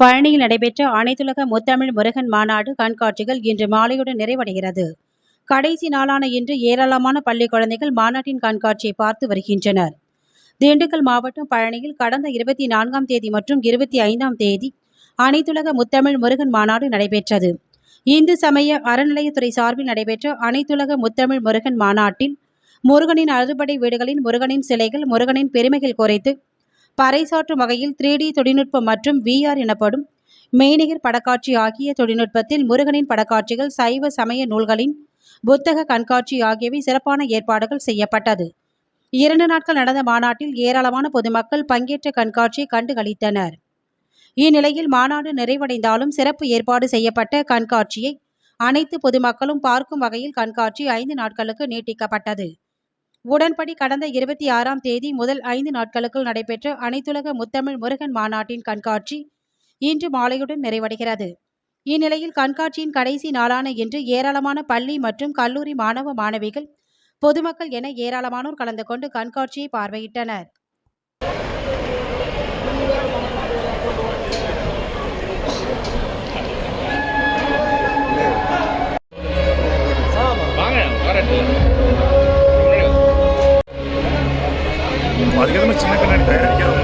பழனியில் நடைபெற்ற அனைத்துலக முத்தமிழ் முருகன் மாநாடு கண்காட்சிகள் இன்று மாலையுடன் நிறைவடைகிறது. கடைசி நாளான இன்று ஏராளமான பள்ளி குழந்தைகள் மாநாட்டின் கண்காட்சியை பார்த்து வருகின்றனர். திண்டுக்கல் மாவட்டம் பழனியில் கடந்த இருபத்தி நான்காம் தேதி மற்றும் இருபத்தி ஐந்தாம் தேதி அனைத்துலக முத்தமிழ் முருகன் மாநாடு நடைபெற்றது. இந்து சமய அறநிலையத்துறை சார்பில் நடைபெற்ற அனைத்துலக முத்தமிழ் முருகன் மாநாட்டில் முருகனின் அறுபடை வீடுகளின் முருகனின் சிலைகள் முருகனின் பெருமைகள் குறைத்து பறைசாற்றும் வகையில் த்ரீ டி தொழில்நுட்பம் மற்றும் விஆர் எனப்படும் மெய்நிகர் படக்காட்சி ஆகிய தொழில்நுட்பத்தில் முருகனின் படக்காட்சிகள் சைவ சமய நூல்களின் புத்தக கண்காட்சி ஆகியவை சிறப்பான ஏற்பாடுகள் செய்யப்பட்டது. இரண்டு நாட்கள் நடந்த மாநாட்டில் ஏராளமான பொதுமக்கள் பங்கேற்ற கண்காட்சியை கண்டுகளித்தனர் இந்நிலையில் மாநாடு நிறைவடைந்தாலும் சிறப்பு ஏற்பாடு செய்யப்பட்ட கண்காட்சியை அனைத்து பொதுமக்களும் பார்க்கும் வகையில் கண்காட்சி ஐந்து நாட்களுக்கு நீட்டிக்கப்பட்டது. உடன்படி கடந்த இருபத்தி ஆறாம் தேதி முதல் ஐந்து நாட்களுக்குள் நடைபெற்ற அனைத்துலக முத்தமிழ் முருகன் மாநாட்டின் கண்காட்சி இன்று மாலையுடன் நிறைவடைகிறது. இந்நிலையில் கண்காட்சியின் கடைசி நாளான இன்று ஏராளமான பள்ளி மற்றும் கல்லூரி மாணவ மாணவிகள் பொதுமக்கள் என ஏராளமானோர் கலந்து கொண்டு கண்காட்சியை பார்வையிட்டனர். அதுக்கு சின்ன கண்ணாடி தயாரிக்காத